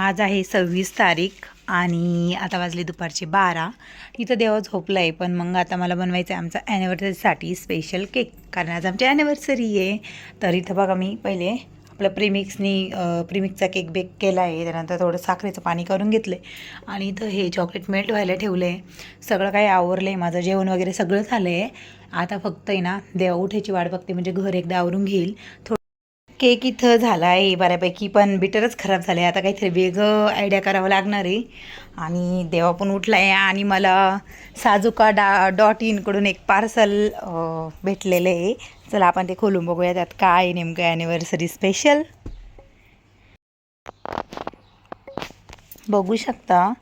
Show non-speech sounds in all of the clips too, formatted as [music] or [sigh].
आज आहे सव्वीस तारीख आणि आता वाजले दुपारचे बारा. इथं देवा झोपलं आहे पण मग आता मला बनवायचं आहे आमचा ॲनिव्हर्सरीसाठी स्पेशल केक कारण आज आमची ॲनिव्हर्सरी आहे. तर इथं बघा मी पहिले आपलं प्रिमिक्सनी प्रिमिक्सचा केक बेक केला आहे त्यानंतर थोडं साखरेचं पाणी करून घेतलं आहे आणि इथं हे चॉकलेट मेल्ट व्हायला ठेवलं आहे सगळं काही आवरलं आहे माझं जेवण वगैरे सगळं झालं आहे आता फक्त आहे ना देवा उठायची वाट बघते. म्हणजे घर एकदा आवरून घेईल. थोडं केक इथं झाला आहे बऱ्यापैकी पण बिटरच खराब झालं आहे आता काहीतरी वेगळं आयडिया करावं लागणार आहे. आणि देवा पण उठला आहे आणि मला साजुका डा डॉट इनकडून एक पार्सल भेटलेलं आहे. चला आपण ते खोलून बघूया त्यात काय नेमकं ॲनिव्हर्सरी स्पेशल बघू शकता.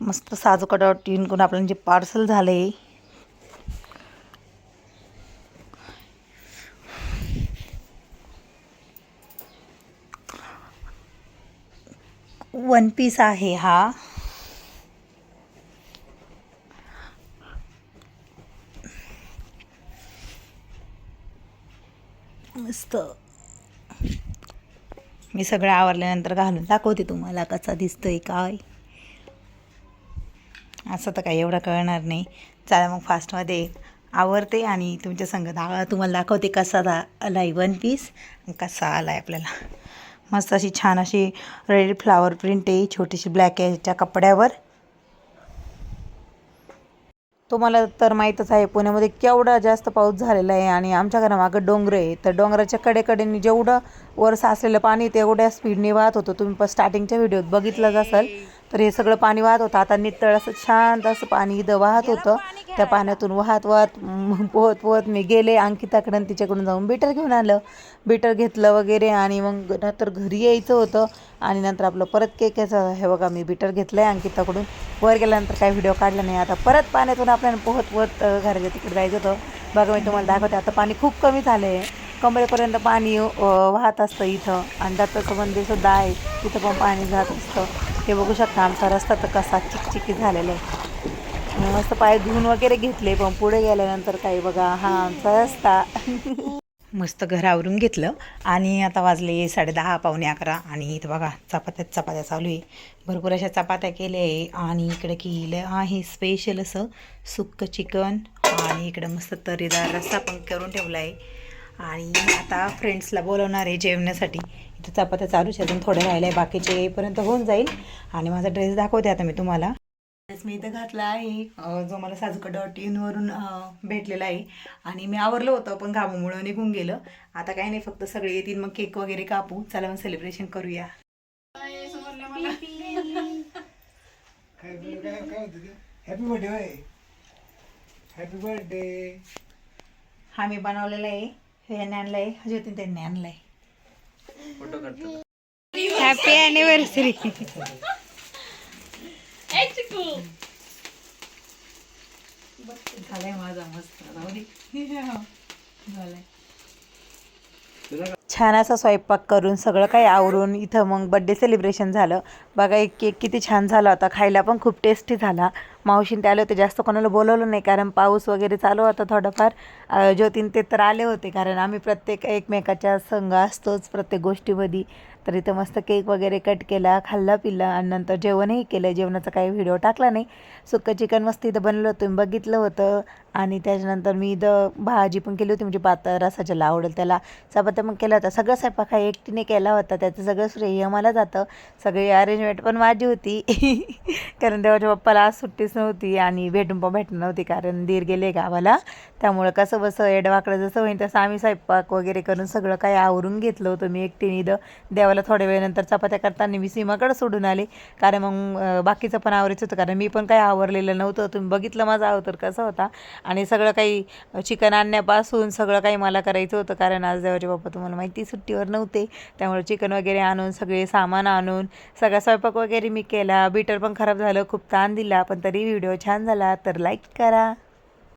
मस्त साजुका डॉट इनकडून आपल्याला जे पार्सल झालं आहे वन पीस आहे हा. मस्त. मी सगळं आवरल्यानंतर घालून दाखवते तुम्हाला कसा दिसतोय काय. असं तर काही एवढं कळणार नाही. चला मग फास्टमध्ये आवरते आणि तुमच्या संग दा तुम्हाला दाखवते कसा दा आलाय वन पीस कसा आलाय आपल्याला. मस्त अशी छान अशी रेड फ्लावर प्रिंट आहे छोटीशी ब्लॅक याच्या कपड्यावर. तुम्हाला तर माहीतच आहे पुण्यामध्ये केवढा जास्त पाऊस झालेला आहे आणि आमच्या घरामागं डोंगर आहे. तर डोंगराच्या कडेकडेने जेवढं वर साचलेलं पाणी तेवढ्या स्पीडने वाहत होतं. तुम्ही पण स्टार्टिंगच्या व्हिडिओत बघितलंच असाल तर हे सगळं पाणी वाहत होतं. आता नितळ असं शांत असं पाणी इथं वाहत होतं. त्या पाण्यातून वाहत वाहत पोहत पोहत मी गेले अंकिताकडे आणि तिच्याकडून जाऊन बिटर घेऊन आलं. बिटर घेतलं वगैरे आणि मग नंतर घरी यायचं होतं आणि नंतर आपलं परत केक याचं हे बघा मी बिटर घेतलं आहे अंकिताकडून. वर गेल्यानंतर काही व्हिडिओ काढला नाही. आता परत पाण्यातून आपल्याला पोहत पोहत घराच्या तिकडे जायचं होतं. बघा मी तुम्हाला दाखवते. आता पाणी खूप कमी झालं आहे कमरेपर्यंत पाणी वाहत असतं इथं. आणि दत्ताचं मंदिरसुद्धा आहे. तिथं पण पाणी जात असतं. हे बघू शकता आमचा रस्ता तर कसा चिकचिकी झालेला आहे. मस्त पाय धुवून वगैरे घेतले पण पुढे गेल्यानंतर काही बघा हा आमचा रस्ता. मस्त घर आवरून घेतलं आणि आता वाजले साडेदहा पावणे अकरा आणि इथं बघा चपात्यात चपात्या चालू आहे. भरपूर अशा चपात्या केल्या आहे आणि इकडे केलं आहे स्पेशल असं सुक्क चिकन आणि इकडं मस्त तरीदार रस्सा पण करून ठेवला आहे. आणि आता फ्रेंड्सला बोलवणार आहे जेवण्यासाठी इथं चपात्या चालूच आहे, अजून थोडं राहिलं आहे बाकीचे येईपर्यंत होऊन जाईल. आणि माझा ड्रेस दाखवते आता मी तुम्हाला. मी इथं घातला आहे. जो मला साजूका डॉट इनवरून भेटलेला आहे. आणि मी आवरलं होतं पण कामामुळं निघून गेलं. आता काही नाही फक्त सगळे येतील मग केक वगैरे कापू. चला मग सेलिब्रेशन करूया. हॅपी बर्थडे होय हॅपी बर्थडे हा मी बनवलेला आहे. हे यांनी आणलाय. ज्योतीन त्यांनी आणलाय. हॅपी अॅनिव्हर्सरी झालाय माझा मस्त जाऊ दे. [laughs] झालाय छान असा स्वयंपाक करून सगळं काही आवरून इथं मग बड्डे सेलिब्रेशन झालं. बघा एक केक किती छान झाला होता. खायला पण खूप टेस्टी झाला. मावशीन ते आले होते जास्त कोणाला बोलवलं नाही कारण पाऊस वगैरे चालू होता थोडंफार. ज्योतीन ते तर आले होते कारण आम्ही प्रत्येक एकमेकाच्या संघ असतोच प्रत्येक गोष्टीमध्ये. तर इथं मस्त केक वगैरे कट केला खाल्ला पिल्ला आणि नंतर जेवणही केलं. जेवणाचा काही व्हिडिओ टाकला नाही. सुक्कं चिकन मस्त इथं बनलं होतं मी बघितलं होतं. आणि त्याच्यानंतर मी इथं भाजी पण केली होती म्हणजे पातळ रसा ज्याला आवडेल त्याला. चपात्या पण केला होता. सगळं स्वयंपाक हा एकटीने केला होता. त्याचं सगळं श्रेय मला जातं. सगळी अरेंजमेंट पण माझी होती. [laughs] कारण देवाच्या बाप्पाला आज सुट्टीच नव्हती आणि भेटून पण भेटणं नव्हती कारण दीर गेले गावाला. त्यामुळं कसं बसं एडवाकडं जसं होईल तसं आम्ही स्वयंपाक वगैरे करून सगळं काही आवरून घेतलं होतं. मी एकटीने इथं देवाला थोड्या वेळानंतर चपात्या करताना मी सीमाकडं सोडून आले. कारण मग बाकीचं पण आवरायचं होतं. कारण मी पण काही आवरलेलं नव्हतं. तुम्ही बघितलं माझा आवतर कसा होता. आणि सगळं काही चिकन आणण्यापासून सगळं काही मला करायचं होतं. कारण आज देवाचे बाप्पा तुम्हाला माहिती ती सुट्टीवर नव्हते. त्यामुळे चिकन वगैरे आणून सगळे सामान आणून सगळा स्वयंपाक वगैरे मी केला. बीटर पण खराब झालं खूप ताण दिला पण तरी व्हिडिओ छान झाला. तर लाईक करा.